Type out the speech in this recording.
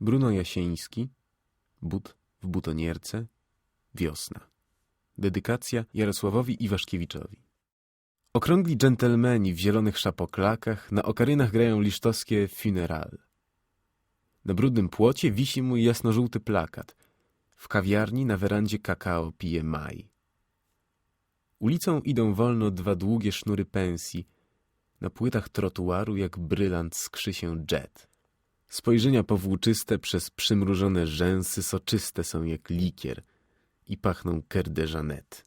Bruno Jasieński, but w butonierce, wiosna. Dedykacja Jarosławowi Iwaszkiewiczowi. Okrągli dżentelmeni w zielonych szapoklakach na okarynach grają lisztowskie funeral. Na brudnym płocie wisi mój jasnożółty plakat. W kawiarni na werandzie kakao pije maj. Ulicą idą wolno dwa długie sznury pensji. Na płytach trotuaru jak brylant skrzy się jet. Spojrzenia powłóczyste przez przymrużone rzęsy soczyste są jak likier i pachną Coeur de Jeannette.